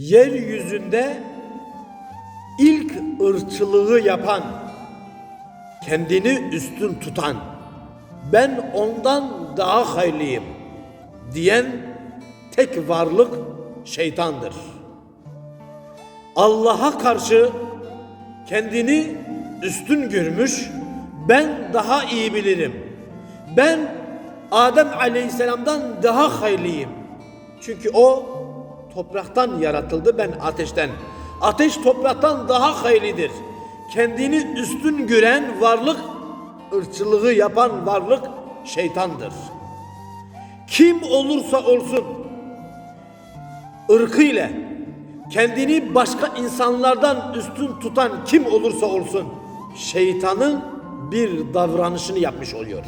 yeryüzünde ilk ırkçılığı yapan, kendini üstün tutan, ben ondan daha hayırlıyım diyen tek varlık şeytandır. Allah'a karşı kendini üstün görmüş, ben daha iyi bilirim. Ben Adem Aleyhisselam'dan daha hayırlıyım. Çünkü o topraktan yaratıldı, ben ateşten. Ateş topraktan daha hayırlıdır. Kendini üstün gören varlık, ırkçılığı yapan varlık şeytandır. Kim olursa olsun ırkıyla kendini başka insanlardan üstün tutan kim olursa olsun şeytanın bir davranışını yapmış oluyor.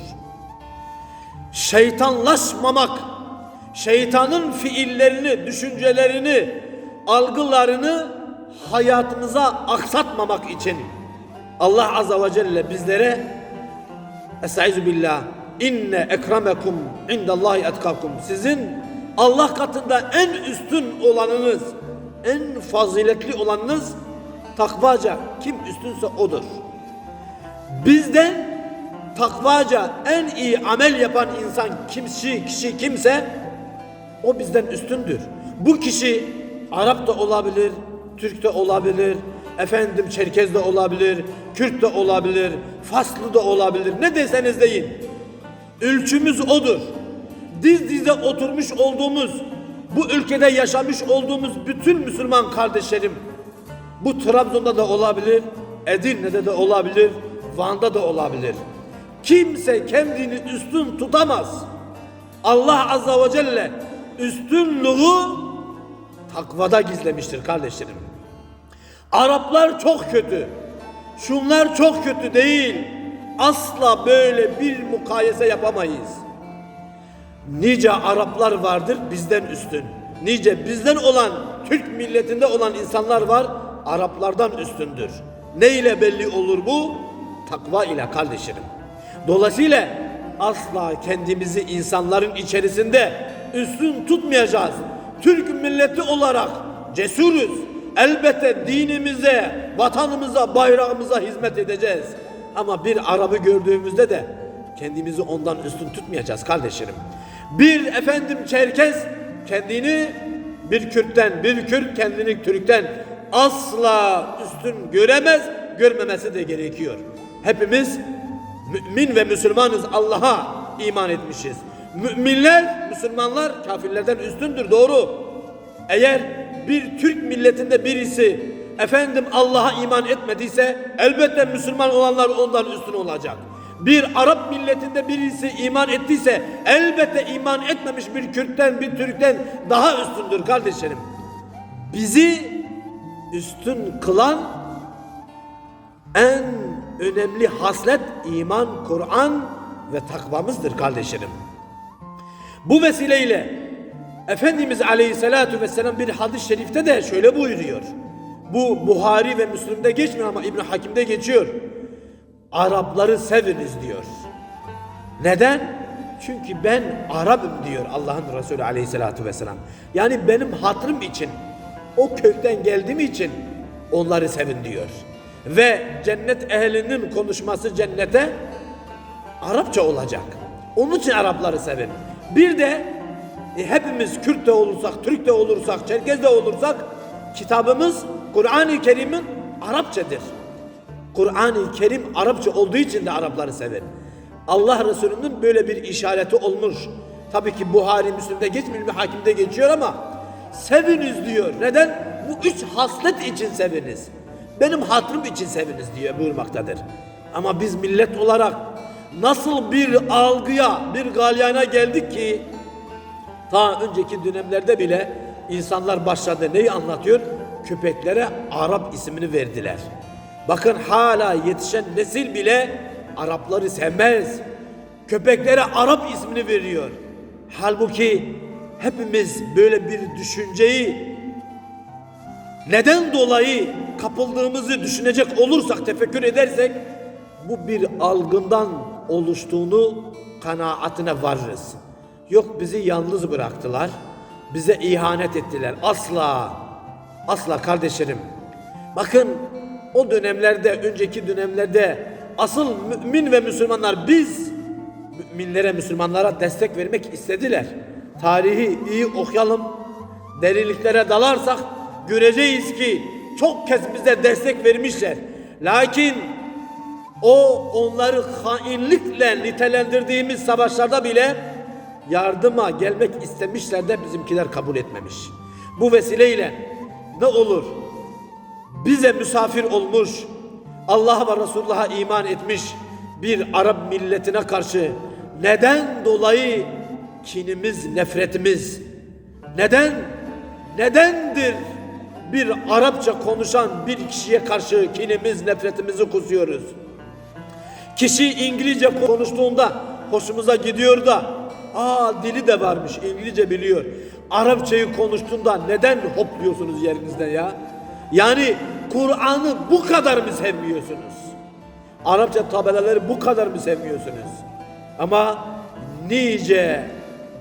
Şeytanlaşmamak, şeytanın fiillerini, düşüncelerini, algılarını hayatımıza aksatmamak için Allah Azze ve Celle bizlere Estaizu billah inne ekremekum indallahi etkakum sizin Allah katında en üstün olanınız en faziletli olanınız takvaca kim üstünse odur. Bizden takvaca en iyi amel yapan insan kimsi kişi kimse o bizden üstündür. Bu kişi Arap da olabilir, Türk de olabilir, efendim Çerkez de olabilir, Kürt de olabilir, Faslı da olabilir. Ne deseniz deyin. Ölçümüz odur. Diz dize oturmuş olduğumuz, bu ülkede yaşamış olduğumuz bütün Müslüman kardeşlerim, bu Trabzon'da da olabilir, Edirne'de de olabilir, Van'da da olabilir. Kimse kendini üstün tutamaz. Allah Azza ve Celle üstünlüğü takvada gizlemiştir kardeşlerim. Araplar çok kötü. Şunlar çok kötü değil. Asla böyle bir mukayese yapamayız. Nice Araplar vardır bizden üstün. Nice bizden olan Türk milletinde olan insanlar var Araplardan üstündür. Ne ile belli olur bu? Takva ile kardeşlerim. Dolayısıyla asla kendimizi insanların içerisinde üstün tutmayacağız. Türk milleti olarak cesuruz. Elbette dinimize, vatanımıza, bayrağımıza hizmet edeceğiz. Ama bir Arap'ı gördüğümüzde de kendimizi ondan üstün tutmayacağız kardeşlerim. Bir efendim Çerkez kendini bir Kürt'ten, bir Kürt kendini Türk'ten asla üstün göremez, görmemesi de gerekiyor. Hepimiz mümin ve Müslümanız Allah'a iman etmişiz. Müminler, Müslümanlar kafirlerden üstündür doğru. Eğer bir Türk milletinde birisi efendim Allah'a iman etmediyse elbette Müslüman olanlar ondan üstün olacak. Bir Arap milletinde birisi iman ettiyse elbette iman etmemiş bir Kürt'ten bir Türk'ten daha üstündür kardeşlerim. Bizi üstün kılan en önemli haslet iman, Kur'an ve takvamızdır kardeşlerim. Bu vesileyle Efendimiz Aleyhisselatü Vesselam bir hadis-i şerifte de şöyle buyuruyor. Bu Buhari ve Müslim'de geçmiyor ama İbn Hakim'de geçiyor. Arapları seviniz diyor. Neden? Çünkü ben Arap'ım diyor Allah'ın Resulü Aleyhisselatü Vesselam. Yani benim hatırım için, o kökten geldiğim için onları sevin diyor. Ve cennet ehlinin konuşması cennete Arapça olacak. Onun için Arapları sevin. Bir de e, hepimiz Kürt de olursak, Türk de olursak, Çerkez de olursak kitabımız Kur'an-ı Kerim'in Arapçadır. Kur'an-ı Kerim Arapça olduğu için de Arapları sever. Allah Resulü'nün böyle bir işareti olmuş. Tabii ki Buhari, Müslim'de geçmiyor, hakimde geçiyor ama seviniz diyor. Neden? Bu üç haslet için seviniz. Benim hatırım için seviniz diyor buyurmaktadır. Ama biz millet olarak nasıl bir algıya, bir galyana geldik ki ta önceki dönemlerde bile insanlar başladı neyi anlatıyor? Köpeklere Arap ismini verdiler. Bakın hala yetişen nesil bile Arapları sevmez. Köpeklere Arap ismini veriyor. Halbuki hepimiz böyle bir düşünceyi neden dolayı kapıldığımızı düşünecek olursak, tefekkür edersek bu bir algından oluştuğunu kanaatine varırız. Yok bizi yalnız bıraktılar, bize ihanet ettiler. Asla Asla kardeşlerim. Bakın o dönemlerde, önceki dönemlerde asıl mümin ve Müslümanlar biz müminlere, Müslümanlara destek vermek istediler. Tarihi iyi okuyalım, derinliklere dalarsak göreceğiz ki çok kez bize destek vermişler. Lakin o onları hainlikle nitelendirdiğimiz savaşlarda bile yardıma gelmek istemişler de bizimkiler kabul etmemiş. Bu vesileyle ne olur bize misafir olmuş, Allah ve Resulullah'a iman etmiş bir Arap milletine karşı neden dolayı kinimiz, nefretimiz, neden, nedendir bir Arapça konuşan bir kişiye karşı kinimiz, nefretimizi kusuyoruz? Kişi İngilizce konuştuğunda hoşumuza gidiyor da aa dili de varmış İngilizce biliyor. Arapçayı konuştuğunda neden hopluyorsunuz yerinizden ya? Yani Kur'an'ı bu kadar mı sevmiyorsunuz? Arapça tabelaları bu kadar mı sevmiyorsunuz? Ama nice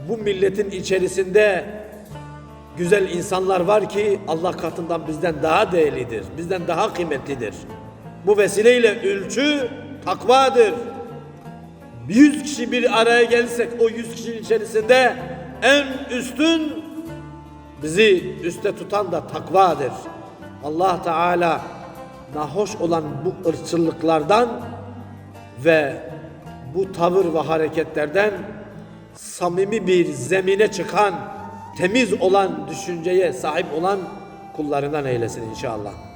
bu milletin içerisinde güzel insanlar var ki Allah katından bizden daha değerlidir, bizden daha kıymetlidir. Bu vesileyle ölçü takvadır. 100 kişi bir araya gelsek o 100 kişinin içerisinde en üstün bizi üste tutan da takvadır. Allah Teala nahoş olan bu ırkçılıklardan ve bu tavır ve hareketlerden samimi bir zemine çıkan, temiz olan düşünceye sahip olan kullarından eylesin inşallah.